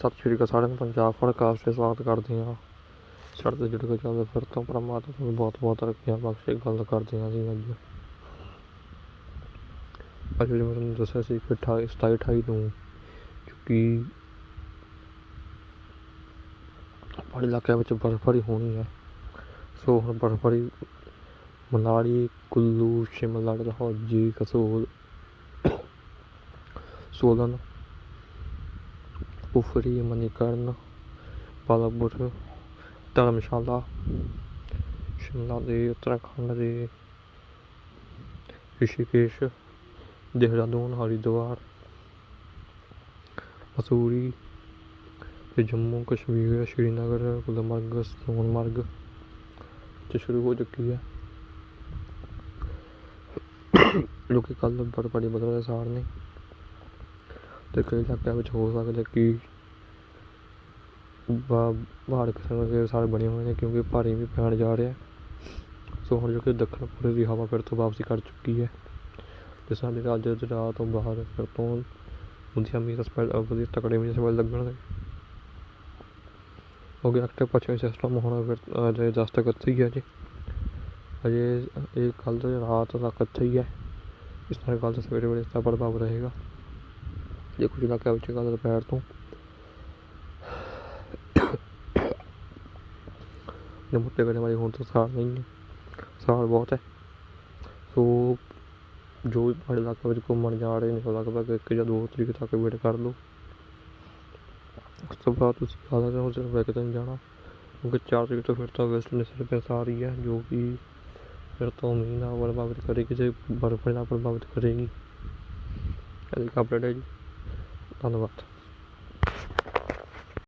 ਸਤਿ ਸ਼੍ਰੀ ਅਕਾਲ ਸਾਰਿਆਂ ਨੂੰ, ਪੰਜਾਬ ਪੋਡਕਾਸਟ ਤੇ ਸਵਾਗਤ ਕਰਦੇ ਹਾਂ। ਸਾਡੇ ਤੋਂ ਜੁੜ ਕੇ ਚੱਲਦੇ ਫਿਰ ਤੋਂ ਪਰਮਾਤਮਾ ਨੂੰ ਬਹੁਤ ਬਹੁਤ ਰੱਖਿਆ, ਬਖਸ਼ੇ, ਗੱਲ ਕਰਦੇ ਹਾਂ ਜੀ ਅੱਜ। ਅੱਜ ਮੈਂ ਤੁਹਾਨੂੰ ਦੱਸਿਆ ਸੀ ਕਿ 28 27 ਨੂੰ ਕਿਉਂਕਿ ਪਹਾੜੀ ਇਲਾਕਿਆਂ ਵਿੱਚ ਬਰਫ਼ਬਾਰੀ ਹੋਣੀ ਹੈ। ਸੋ ਹੁਣ ਬਰਫ਼ਬਾਰੀ ਮਨਾਲੀ, ਕੁੱਲੂ, ਸ਼ਿਮਲਾ ਡਲਹੌਜੀ ਕਸੋਲ ਸੋਲਨ ਉਫਰੀ ਮਨੀਕਰਨ ਪਾਲਾਪੁਰ ਧਰਮਸ਼ਾਲਾ ਸ਼ਿਮਲਾ ਦੇ ਉੱਤਰਾਖੰਡ ਦੇ ਰਿਸ਼ੀਕੇਸ਼ ਦੇਹਰਾਦੂਨ ਹਰਿਦੁਆਰ ਮਸੂਰੀ ਤੇ ਜੰਮੂ ਕਸ਼ਮੀਰ ਸ਼੍ਰੀਨਗਰ ਗੁਲਮਰਗ ਸੋਨਮਰਗ ਚ ਸ਼ੁਰੂ ਹੋ ਚੁੱਕੀ ਹੈ ਲੋਕੀ ਕੱਲ ਬਰਫਬਾਰੀ ਬਦਲ ਦੇ ਸਾਰ ਨੇ ਅਤੇ ਕਈ ਇਲਾਕਿਆਂ ਵਿੱਚ ਹੋ ਸਕਦਾ ਕਿ ਬਾ ਪਹਾੜ ਕਿਸਮ ਦੇ ਸਾਰੇ ਬਣੇ ਹੋਏ ਨੇ ਕਿਉਂਕਿ ਭਾਰੀ ਵੀ ਪੈਣ ਜਾ ਰਿਹਾ ਸੋ ਹੁਣ ਜੋ ਕਿ ਦੱਖਣ ਪੂਰਬ ਦੀ ਹਵਾ ਫਿਰ ਤੋਂ ਵਾਪਸੀ ਕਰ ਚੁੱਕੀ ਹੈ। ਅਤੇ ਸਾਡੇ ਰਾਜ ਦੇ ਰਾਤ ਤੋਂ ਬਾਹਰ ਫਿਰ ਤੋਂ ਵਧੀਆ ਮੀਂਹ ਦਾ ਸਪੈਲ ਵਧੀਆ ਤਕੜੇ ਮੀਂਹ ਦਾ ਸਪੈਲ ਲੱਗਣਗੇ ਹੋ ਗਿਆ ਐਕਟਿਵ ਪੱਛਮੀ ਸਿਸਟਮ ਹੁਣ ਫਿਰ ਅਜੇ ਦਸ ਤੱਕ ਇੱਥੇ ਹੀ ਹੈ ਜੀ। ਅਜੇ ਇਹ ਕੱਲ੍ਹ ਤੋਂ ਰਾਤ ਤੱਕ ਇੱਥੇ ਹੀ ਹੈ। ਇਸ ਨਾਲ ਕੱਲ੍ਹ ਤੋਂ ਸਵੇਰੇ ਵੇਲੇ ਇਸ ਦਾ ਪ੍ਰਭਾਵ ਰਹੇਗਾ। ਜੇ ਕੁਝ ਇਲਾਕਿਆਂ ਵਿੱਚ ਕੱਲ੍ਹ ਦੁਪਹਿਰ ਤੋਂ। ਜੇ ਮੁੱਟੇ ਕਰੇ ਵਾਲੀ ਹੁਣ ਤਾਂ ਸਾਲ ਨਹੀਂ ਹੈ। ਸਾਲ ਬਹੁਤ ਹੈ। ਸੋ ਜੋ ਵੀ ਪਹਾੜੀ ਇਲਾਕੇ ਵਿੱਚ ਘੁੰਮਣ ਜਾ ਰਹੇ ਨੇ, ਉਹ ਲਗਭਗ ਇੱਕ ਜਾਂ ਦੋ ਤਰੀਕ ਤੱਕ ਵੇਟ ਕਰ ਲਓ। ਉਸ ਤੋਂ ਬਾਅਦ ਤੁਸੀਂ ਜ਼ਿਆਦਾ ਦਿਨ ਸਿਰਫ ਇੱਕ ਦਿਨ ਜਾਣਾ। ਕਿਉਂਕਿ ਚਾਰ ਤਰੀਕ ਤੋਂ ਫਿਰ ਤਾਂ ਵੈਸਟਰਨ ਡਿਸਟਰਬੈਂਸ ਆ ਰਹੀ ਹੈ, ਜੋ ਕਿ ਫਿਰ ਤੋਂ ਮੀਂਹ ਨਾਲ ਪ੍ਰਭਾਵਿਤ ਕਰੇਗੀ ਤੇ ਬਰਫ਼ ਨਾਲ ਪ੍ਰਭਾਵਿਤ ਕਰੇਗੀ। ਇਹਦੀ ਅਪਡੇਟ ਹੈ ਜੀ। ধন্যবাদ।